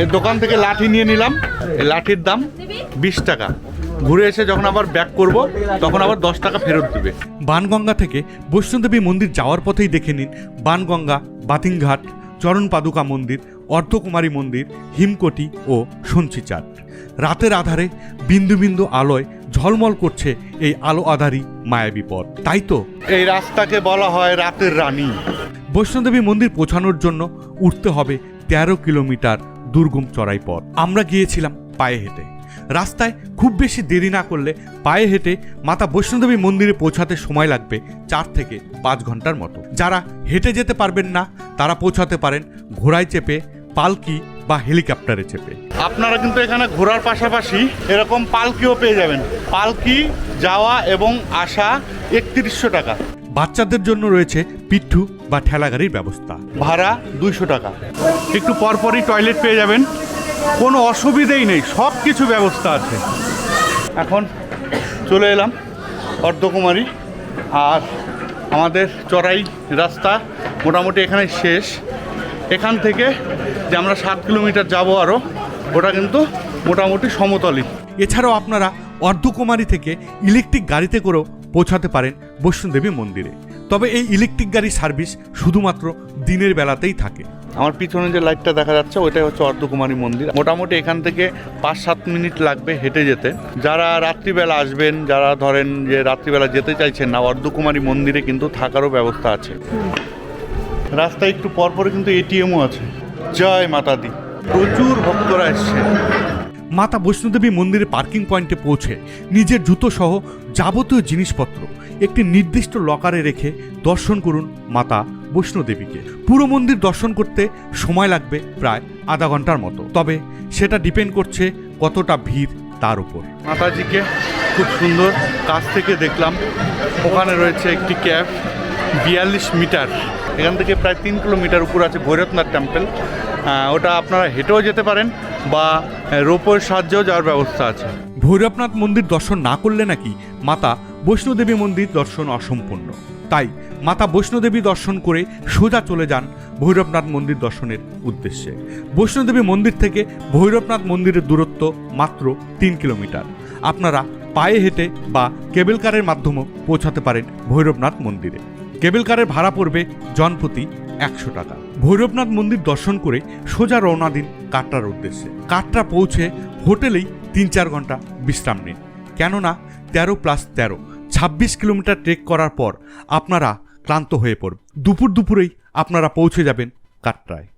এই দোকান থেকে লাঠি নিয়ে নিলাম। এই লাঠির দাম বিশ টাকা। ঘুরে এসে যখন আবার ব্যাক করব তখন আবার দশ টাকা ফেরত দিবে। বানগঙ্গা থেকে বৈষ্ণোদেবী মন্দির যাওয়ার পথেই দেখে নিন বানগঙ্গা বাতিংঘাট চরণ পাদুকা মন্দির অর্ধকুমারী মন্দির হিমকটি ও সঞ্চিচাট রাতের আধারে বিন্দু বিন্দু আলোয় ঝলমল করছে এই আলো আধারী মায়াবী পথ। তাই তো? এই রাস্তাকে বলা হয় রাতের রানী। বৈষ্ণোদেবী মন্দির পৌঁছানোর জন্য উঠতে হবে তেরো কিলোমিটার দুর্গম চড়াই পথ। আমরা গিয়েছিলাম পায়ে হেঁটে। রাস্তায় খুব বেশি দেরি না করলে পায়ে হেঁটে মাতা বৈষ্ণোদেবী মন্দিরে পৌঁছাতে সময় লাগবে চার থেকে পাঁচ ঘণ্টার মতো। যারা হেঁটে যেতে পারবেন না, তারা পৌঁছাতে পারেন ঘোড়ায় চেপে, পালকি বা হেলিকপ্টারে চেপে। আপনারা কিন্তু এখানে ঘোরার পাশাপাশি এরকম পালকিও পেয়ে যাবেন। পালকি, যাওয়া এবং আসা একত্রিশশো টাকা। বাচ্চাদের জন্য রয়েছে পিঠু বা ঠেলাগাড়ির ব্যবস্থা। ভাড়া দুইশো টাকা। একটু পরপরই টয়লেট পেয়ে যাবেন। কোনো অসুবিধেই নেই সব কিছু ব্যবস্থা আছে। এখন চলে এলাম অর্ধকুমারী। আর আমাদের চড়াই রাস্তা মোটামুটি এখানে শেষ। এখান থেকে যে আমরা সাত কিলোমিটার যাব আরও ওটা কিন্তু মোটামুটি সমতলই। এছাড়াও আপনারা অর্ধকুমারী থেকে ইলেকট্রিক গাড়িতে করেও পৌঁছাতে পারেন বৈষ্ণোদেবী মন্দিরে। তবে এই ইলেকট্রিক গাড়ি সার্ভিস শুধুমাত্র দিনের বেলাতেই থাকে। আমার পিছনে যে লাইটটা দেখা যাচ্ছে ওইটাই হচ্ছে অর্ধকুমারী মন্দির। মোটামুটি এখান থেকে পাঁচ সাত মিনিট লাগবে হেঁটে যেতে। যারা রাত্রিবেলা আসবেন যারা ধরেন যে রাত্রিবেলা যেতে চাইছেন না অর্ধকুমারী মন্দিরে কিন্তু থাকারও ব্যবস্থা আছে। রাস্তায় একটু পরপরে কিন্তু এটিএমও আছে। জয় মাতা দি প্রচুর ভক্তরা এসছে। মাতা বৈষ্ণোদেবী মন্দিরের পার্কিং পয়েন্টে পৌঁছে নিজের জুতো সহ যাবতীয় জিনিসপত্র একটি নির্দিষ্ট লকারে রেখে দর্শন করুন মাতা বৈষ্ণোদেবীকে পুরো মন্দির দর্শন করতে সময় লাগবে প্রায় আধা ঘণ্টার মতো। তবে সেটা ডিপেন্ড করছে কতটা ভিড় তার উপর। মাতাজিকে খুব সুন্দর কাছ থেকে দেখলাম। ওখানে রয়েছে একটি ক্যাব বিয়াল্লিশ মিটার। এখান থেকে প্রায় তিন কিলোমিটার উপর আছে ভৈরবনাথ টেম্পল ওটা আপনারা হেঁটেও যেতে পারেন। বা রোপের সাহায্যেও যাওয়ার ব্যবস্থা আছে। ভৈরবনাথ মন্দির দর্শন না করলে নাকি মাতা বৈষ্ণোদেবী মন্দির দর্শন অসম্পূর্ণ। তাই মাতা বৈষ্ণোদেবী দর্শন করে সোজা চলে যান ভৈরবনাথ মন্দির দর্শনের উদ্দেশ্যে। বৈষ্ণোদেবী মন্দির থেকে ভৈরবনাথ মন্দিরের দূরত্ব মাত্র তিন কিলোমিটার। আপনারা পায়ে হেঁটে বা কেবল কারের মাধ্যমেও পৌঁছাতে পারেন ভৈরবনাথ মন্দিরে। কেবল কারের ভাড়া পড়বে জনপ্রতি একশো টাকা। ভৈরবনাথ মন্দির দর্শন করে সোজা রওনা দিন কাটরার উদ্দেশ্যে। কাটরা পৌঁছে হোটেলেই তিন চার ঘণ্টা বিশ্রাম নিন। কেননা তেরো প্লাস তেরো, ছাব্বিশ কিলোমিটার ট্রেক করার পর আপনারা ক্লান্ত হয়ে পড়বে দুপুর দুপুরেই আপনারা পৌঁছে যাবেন কাটরায়।